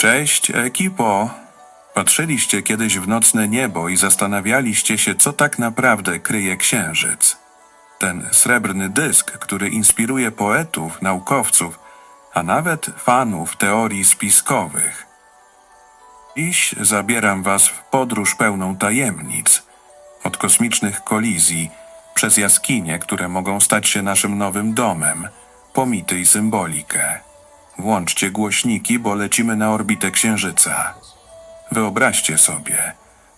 Cześć, ekipo! Patrzyliście kiedyś w nocne niebo i zastanawialiście się, co tak naprawdę kryje księżyc. Ten srebrny dysk, który inspiruje poetów, naukowców, a nawet fanów teorii spiskowych. Dziś zabieram was w podróż pełną tajemnic. Od kosmicznych kolizji, przez jaskinie, które mogą stać się naszym nowym domem, po mity i symbolikę. Włączcie głośniki, bo lecimy na orbitę Księżyca. Wyobraźcie sobie,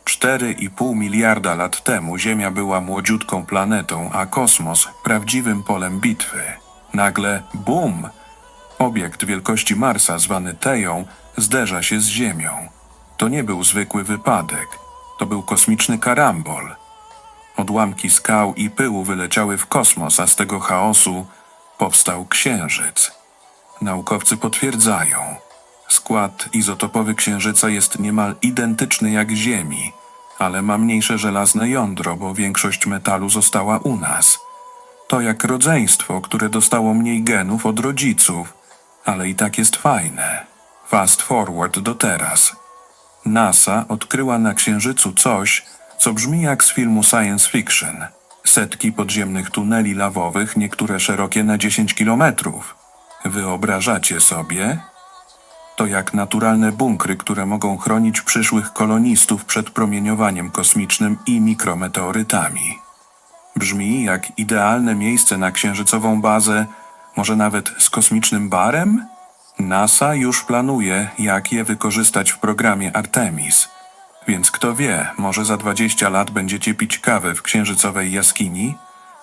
4,5 miliarda lat temu Ziemia była młodziutką planetą, a kosmos prawdziwym polem bitwy. Nagle bum! Obiekt wielkości Marsa, zwany Teją, zderza się z Ziemią. To nie był zwykły wypadek, to był kosmiczny karambol. Odłamki skał i pyłu wyleciały w kosmos, a z tego chaosu powstał Księżyc. Naukowcy potwierdzają, skład izotopowy Księżyca jest niemal identyczny jak Ziemi, ale ma mniejsze żelazne jądro, bo większość metalu została u nas. To jak rodzeństwo, które dostało mniej genów od rodziców, ale i tak jest fajne. Fast forward do teraz. NASA odkryła na Księżycu coś, co brzmi jak z filmu science fiction. Setki podziemnych tuneli lawowych, niektóre szerokie na 10 kilometrów. Wyobrażacie sobie? To jak naturalne bunkry, które mogą chronić przyszłych kolonistów przed promieniowaniem kosmicznym i mikrometeorytami. Brzmi jak idealne miejsce na księżycową bazę, może nawet z kosmicznym barem? NASA już planuje, jak je wykorzystać w programie Artemis. Więc kto wie, może za 20 lat będziecie pić kawę w księżycowej jaskini?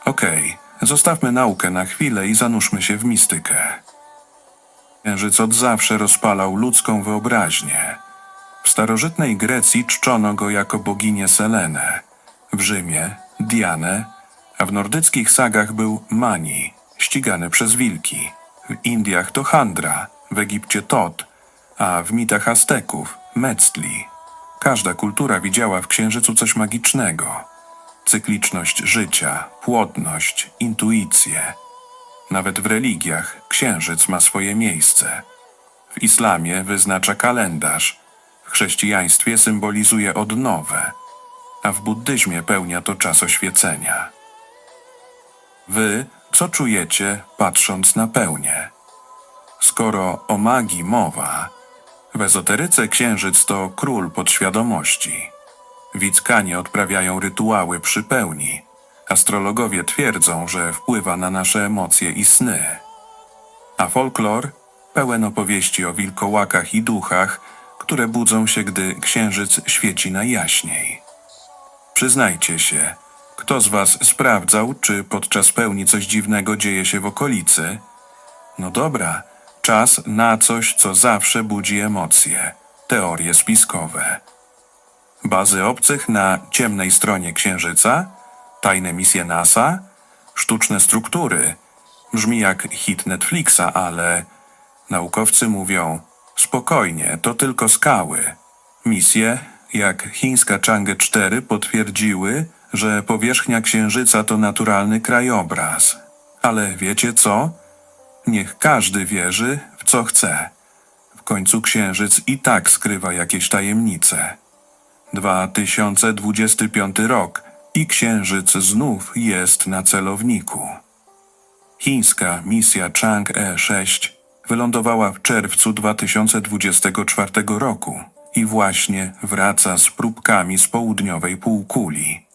Okej, zostawmy naukę na chwilę i zanurzmy się w mistykę. Księżyc od zawsze rozpalał ludzką wyobraźnię. W starożytnej Grecji czczono go jako boginię Selenę, w Rzymie Dianę, a w nordyckich sagach był Mani, ścigany przez wilki. W Indiach to Chandra, w Egipcie Tot, a w mitach Azteków Metzli. Każda kultura widziała w księżycu coś magicznego. Cykliczność życia, płodność, intuicję. Nawet w religiach księżyc ma swoje miejsce. W islamie wyznacza kalendarz, w chrześcijaństwie symbolizuje odnowę, a w buddyzmie pełnia to czas oświecenia. Wy co czujecie, patrząc na pełnię? Skoro o magii mowa, w ezoteryce księżyc to król podświadomości. Wickanie odprawiają rytuały przy pełni. Astrologowie twierdzą, że wpływa na nasze emocje i sny. A folklor pełen opowieści o wilkołakach i duchach, które budzą się, gdy księżyc świeci najjaśniej. Przyznajcie się, kto z was sprawdzał, czy podczas pełni coś dziwnego dzieje się w okolicy? No dobra, czas na coś, co zawsze budzi emocje. Teorie spiskowe. Bazy obcych na ciemnej stronie Księżyca? Tajne misje NASA? Sztuczne struktury? Brzmi jak hit Netflixa, ale naukowcy mówią spokojnie, to tylko skały. Misje, jak chińska Chang'e 4, potwierdziły, że powierzchnia Księżyca to naturalny krajobraz. Ale wiecie co? Niech każdy wierzy w co chce. W końcu Księżyc i tak skrywa jakieś tajemnice. 2025 rok i Księżyc znów jest na celowniku. Chińska misja Chang'e 6 wylądowała w czerwcu 2024 roku i właśnie wraca z próbkami z południowej półkuli.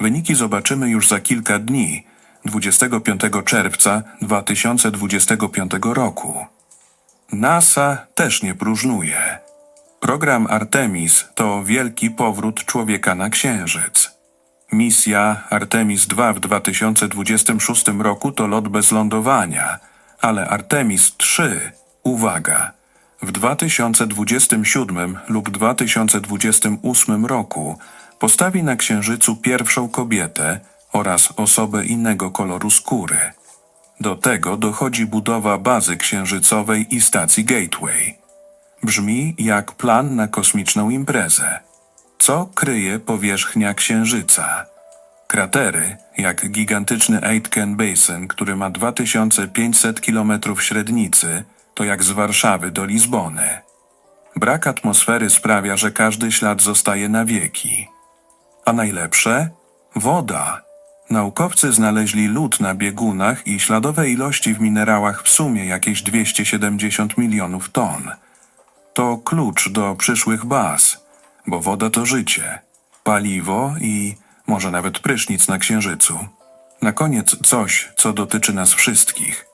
Wyniki zobaczymy już za kilka dni, 25 czerwca 2025 roku. NASA też nie próżnuje. Program Artemis to wielki powrót człowieka na Księżyc. Misja Artemis II w 2026 roku to lot bez lądowania, ale Artemis III, uwaga, w 2027 lub 2028 roku postawi na Księżycu pierwszą kobietę oraz osobę innego koloru skóry. Do tego dochodzi budowa bazy księżycowej i stacji Gateway. Brzmi jak plan na kosmiczną imprezę. Co kryje powierzchnia Księżyca? Kratery, jak gigantyczny Aitken Basin, który ma 2500 km średnicy, to jak z Warszawy do Lizbony. Brak atmosfery sprawia, że każdy ślad zostaje na wieki. A najlepsze? Woda. Naukowcy znaleźli lód na biegunach i śladowe ilości w minerałach w sumie jakieś 270 milionów ton. To klucz do przyszłych baz, bo woda to życie, paliwo i może nawet prysznic na Księżycu. Na koniec coś, co dotyczy nas wszystkich.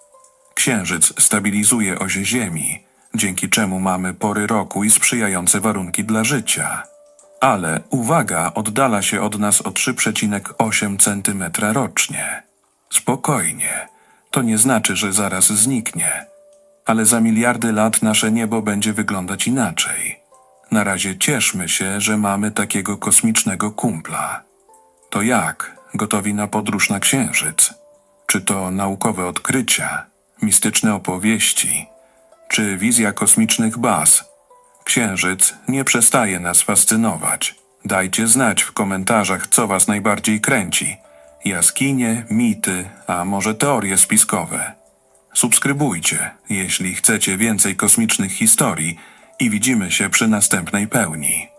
Księżyc stabilizuje oś Ziemi, dzięki czemu mamy pory roku i sprzyjające warunki dla życia. Ale uwaga, oddala się od nas o 3,8 cm rocznie. Spokojnie, to nie znaczy, że zaraz zniknie. Ale za miliardy lat nasze niebo będzie wyglądać inaczej. Na razie cieszmy się, że mamy takiego kosmicznego kumpla. To jak? Gotowi na podróż na Księżyc? Czy to naukowe odkrycia, mistyczne opowieści, czy wizja kosmicznych baz? Księżyc nie przestaje nas fascynować. Dajcie znać w komentarzach, co Was najbardziej kręci. Jaskinie, mity, a może teorie spiskowe. Subskrybujcie, jeśli chcecie więcej kosmicznych historii i widzimy się przy następnej pełni.